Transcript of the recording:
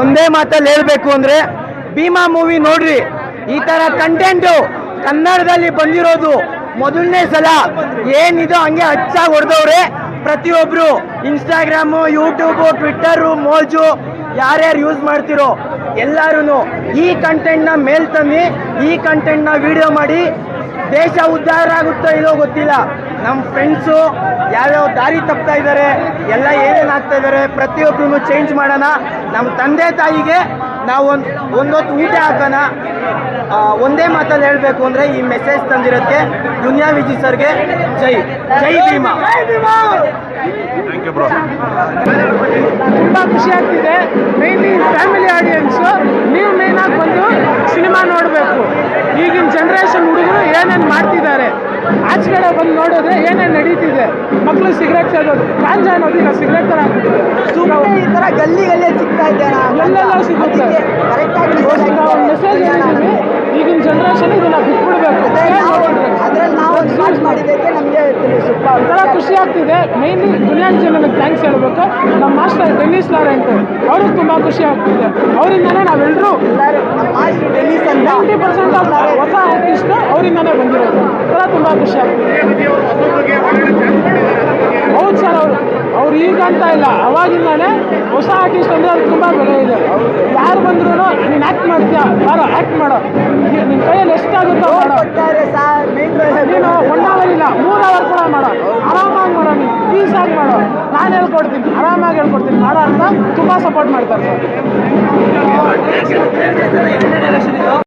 ಒಂದೇ ಮಾತಲ್ಲಿ ಹೇಳ್ಬೇಕು ಅಂದ್ರೆ ಭೀಮಾ ಮೂವಿ ನೋಡ್ರಿ, ಈ ತರ ಕಂಟೆಂಟು ಕನ್ನಡದಲ್ಲಿ ಬಂದಿರೋದು ಮೊದಲನೇ ಸಲ. ಏನಿದೋ ಹಂಗೆ ಹಚ್ಚಾಗಿ ಹೊಡೆದವ್ರೆ. ಪ್ರತಿಯೊಬ್ಬರು ಇನ್ಸ್ಟಾಗ್ರಾಮು ಯೂಟ್ಯೂಬು ಟ್ವಿಟ್ಟರು ಮೋಜು ಯಾರ್ಯಾರು ಯೂಸ್ ಮಾಡ್ತಿರೋ ಎಲ್ಲರೂ ಈ ಕಂಟೆಂಟ್ನ ಮೇಲ್ ತಂದು ಈ ಕಂಟೆಂಟ್ನ ವಿಡಿಯೋ ಮಾಡಿ ದೇಶ ಉದ್ಧಾರ ಆಗುತ್ತೋ ಇಲ್ಲೋ ಗೊತ್ತಿಲ್ಲ. ನಮ್ಮ ಫ್ರೆಂಡ್ಸು ಯಾವ್ಯಾವ ದಾರಿ ತಪ್ತಾ ಇದ್ದಾರೆ ಎಲ್ಲ ಏನೇನು ಆಗ್ತಾ ಇದ್ದಾರೆ ಪ್ರತಿಯೊಬ್ಬರೂ ಚೇಂಜ್ ಮಾಡೋಣ. ನಮ್ಮ ತಂದೆ ತಾಯಿಗೆ ನಾವು ಒಂದು ಒಂದೊತ್ತು ಊಟ ಹಾಕೋಣ. ಒಂದೇ ಮಾತಲ್ಲಿ ಹೇಳಬೇಕು ಅಂದರೆ ಈ ಮೆಸೇಜ್ ತಂದಿರೋಕ್ಕೆ ದುನಿಯಾ ವಿಜಿ ಸರ್ಗೆ ಜೈ ಜೈ ಭೀಮಾ. ಥ್ಯಾಂಕ್ ಯು ಬ್ರೋ ತುಂಬ ಖುಷಿ ಆಗ್ತಿದೆ. ಮೇನ್ಲಿ ಫ್ಯಾಮಿಲಿ ಆಡಿಯನ್ಸು ನೀವು ಮೇಯ್ನಾಗಿ ಬಂದು ಸಿನಿಮಾ ನೋಡಬೇಕು ಈಗಿನ ಜನ್ರೇಷನ್ ಹುಡುಗರು ಏನೇನು ಮಾಡ್ತಿದ್ದಾರೆ? ಆಚೆಗಡೆ ಬಂದು ನೋಡಿದ್ರೆ ಏನೇನು ನಡೀತಿದೆ? ಮಕ್ಕಳು ಸಿಗರೇಟ್ ಸೇದೋದು. ಗಾಂಜಾ ಅನ್ನೋದು ಈಗ ಸಿಗರೆಟ್ ಥರ ಆಗ್ಬಿಟ್ಟಿದೆ. ಸುಮ್ಮನೆ ಈ ಥರ ಗಲ್ಲಿ ಗಲ್ಲಿ ಸಿಗ್ತಾ ಇದ್ದಾರೆ ಎಲ್ಲೆಲ್ಲ ಸಿಗುತ್ತೆ. ನಾವು ಮೆಸೇಜ್ ಹೇಳಿದ್ದೀವಿ ಈಗಿನ ಜನ್ರೇಷನ್ ಇದನ್ನ ಬಿಟ್ಬಿಡ್ಬೇಕು. ಅದ್ರಲ್ಲಿ ನಾವು ಸ್ಟಾರ್ಟ್ ಮಾಡಿದ್ದಕ್ಕೆ ನಮಗೆ ಸ್ವಲ್ಪ ಒಂಥರ ಖುಷಿ ಆಗ್ತಿದೆ. ಮೇನ್ಲಿ ದುನಿಯಾನ್ ಜನಕ್ಕೆ ಥ್ಯಾಂಕ್ಸ್ ಹೇಳ್ಬೇಕು. ನಮ್ಮ ಮಾಸ್ಟರ್ ಡೆನ್ನಿಸ್ ಲಾರೆಂಟ್ ಅವ್ರಿಗೆ ತುಂಬ ಖುಷಿ ಆಗ್ತಿದೆ. ಅವರಿಂದನೇ ನಾವೆಲ್ಲರೂ ಎಲ್ಲರೂ ನಮ್ಮ ಮಾಸ್ಟರ್ ಡೆನ್ನಿಸ್ ಅಂತ ನೈಂಟಿ ಪರ್ಸೆಂಟ್ ಆಫ್ ಹೊಸ ಅವರಿಂದನೇ ಬಂದಿರೋದು. ಒಂಥರ ತುಂಬ ಖುಷಿ ಹೌದು ಸರ್ ಅವರು ಅವ್ರು ಈಗ ಅಂತ ಇಲ್ಲ. ಅವಾಗಿಂದಾನೆ ಹೊಸ ಆರ್ಟಿಸ್ಟ್ ಅಂದರೆ ಅವ್ರಿಗೆ ತುಂಬ ಬೆಲೆ ಇದೆ. ಯಾರು ಬಂದ್ರು ನೀನು ಆ್ಯಕ್ಟ್ ಮಾಡ್ತೀಯಾ ಯಾರೋ ಆ್ಯಕ್ಟ್ ಮಾಡೋ. ನಿನ್ನ ಕೈಯಲ್ಲಿ ಎಷ್ಟಾಗುತ್ತೋ ಮಾಡೋ. ನೀನು ಒನ್ ಅವರ್ ಇಲ್ಲ. ಮೂರು ಅವರ್ ಕೂಡ ಮಾಡೋ. ಆರಾಮಾಗಿ ಮಾಡೋ ನೀನು. ಪೀಸಾಗಿ ಮಾಡೋ. ನಾನು ಹೇಳ್ಕೊಡ್ತೀನಿ. ಆರಾಮಾಗಿ ಹೇಳ್ಕೊಡ್ತೀನಿ. ಮಾಡೋ ಅಂತ ತುಂಬ ಸಪೋರ್ಟ್ ಮಾಡ್ತಾರೆ ಸರ್.